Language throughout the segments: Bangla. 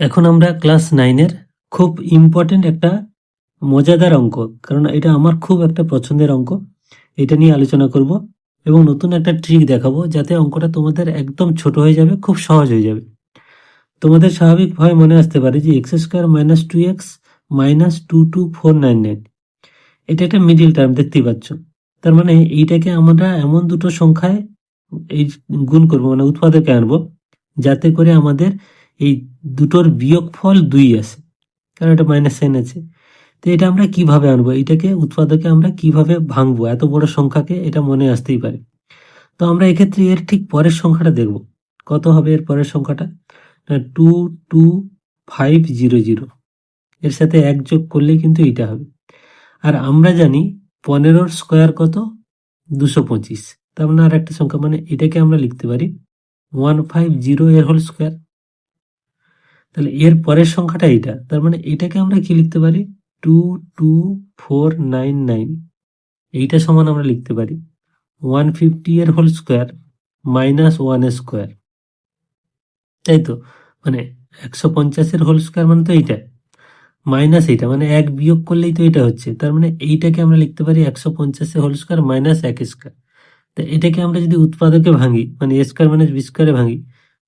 এখন আমরা ক্লাস নাইনের খুব ইম্পর্টেন্ট একটা মজাদার অঙ্ক, কারণ এটা আমার খুব একটা পছন্দের অঙ্ক। এটা নিয়ে আলোচনা করব এবং নতুন একটা ট্রিক দেখাবো যাতে অঙ্কটা তোমাদের একদম ছোট হয়ে যাবে, খুব সহজ হয়ে যাবে। তোমাদের স্বাভাবিকভাবে মনে আসতে পারে যে x square minus two x minus two two four nine nine এটা একটা মিডিল টার্ম দেখতেই পাচ্ছ। তার মানে এইটাকে আমরা এমন দুটো সংখ্যায় এই গুণ করব মানে উৎপাদকে আনব, যাতে করে আমাদের এই দুটোর বিয়োগ ফল দুই আছে, কারণ এটা মাইনাস সাইন আছে। তো এটা আমরা কীভাবে আনব? এটাকে উৎপাদকে আমরা কীভাবে ভাঙবো? এত বড় সংখ্যাকে এটা মনে আসতেই পারে। তো আমরা এক্ষেত্রে এর ঠিক পরের সংখ্যাটা দেখব। কত হবে এর পরের সংখ্যাটা? না two two five zero zero এর সাথে এক যোগ করলেই কিন্তু এটা হবে। আর আমরা জানি পনেরোর স্কোয়ার কত? দুশো পঁচিশ। তার মানে আর একটা সংখ্যা মানে এটাকে আমরা লিখতে পারি ওয়ান ফাইভ জিরো এর হোল স্কোয়ার তাহলে এর পরের সংখ্যাটা এইটা। তার মানে এটাকে আমরা কি লিখতে পারি? Two two four nine nine এইটা সমান আমরা লিখতে পারি। ওয়ান ফিফটি এর whole square minus one square তাই তো? মানে একশো পঞ্চাশের হোল স্কোয়ার মানে তো এইটা। মাইনাস এইটা মানে এক বিয়োগ করলেই তো এটা হচ্ছে। তার মানে এইটাকে আমরা লিখতে পারি একশো পঞ্চাশের হোল স্কোয়ার মাইনাস এক স্কোয়ার তো এটাকে আমরা যদি উৎপাদকে ভাঙি মানে এ স্কোয়ার মাইনাস বি স্কোয়ারে ভাঙি,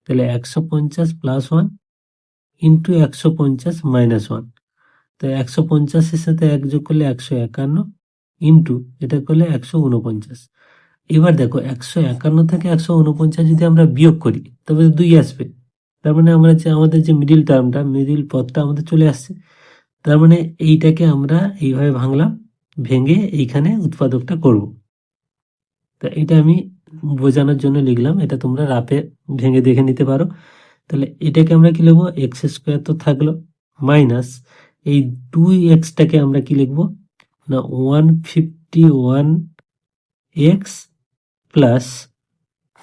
তাহলে একশো পঞ্চাশ প্লাস ওয়ান ইন্টু একশো পঞ্চাশ মাইনাস ওয়ান তো একশো পঞ্চাশের সাথে এক যোগ করলে একশো একান্ন ইন্টু এটা করলে একশো উনপঞ্চাশ এবার দেখো একশো একান্ন থেকে একশো উনপঞ্চাশ যদি আমরা বিয়োগ করি, তবে দুই আসবে। তার মানে আমরা যে, আমাদের যে মিডিল টার্মটা মিডিল পদটা আমাদের চলে আসছে। তার মানে এইটাকে আমরা এইভাবে ভাঙলাম, ভেঙে এইখানে উৎপাদকটা করব। তা এটা আমি বোঝানোর জন্য লিখলাম, এটা তোমরা রাপে ভেঙে দেখে নিতে পারো। তাহলে এটাকে আমরা কি লিখব? এক্স স্কোয়ার তো থাকল মাইনাস এই দুই এক্সটাকে আমরা কি লিখব? না one fifty one x plus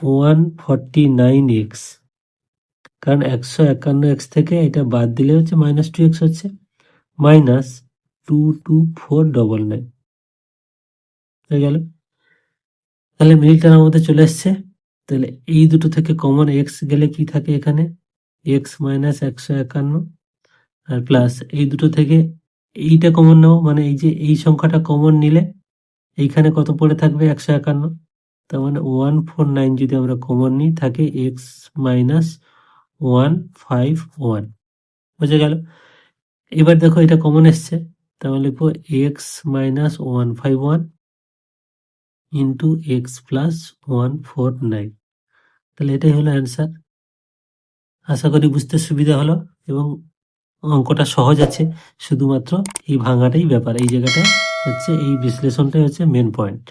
one forty nine x কারণ একশো একান্ন এক্স থেকে এটা বাদ দিলে হচ্ছে মাইনাস টু এক্স হচ্ছে। Minus two two four double nine হয়ে গেল। তাহলে মিলটা আমাদের চলে এসছে তাহলে এই দুটো থেকে কমন এক্স গেলে কি থাকে এখানে? এক্স মাইনাস একশো একান্ন আর প্লাস এই দুটো থেকে এইটা কমন নাও মানে এই যে এই সংখ্যাটা কমন নিলে এইখানে কত পড়ে থাকবে? একশো একান্ন। তার মানে ওয়ান ফোর নাইন যদি আমরা কমন নিই, থাকে x minus one five one বুঝে গেল? এবার দেখো এটা কমন এসছে। তাহলে লিখব x minus one five one into x plus one four nine তাহলে এটাই হলো অ্যান্সার আশা করি বুঝতে সুবিধা হলো এবং অঙ্কটা সহজ আছে, শুধুমাত্র এই ভাঙাটাই ব্যাপার। এই জায়গাটা হচ্ছে, এই বিশ্লেষণটাই হচ্ছে মেন পয়েন্ট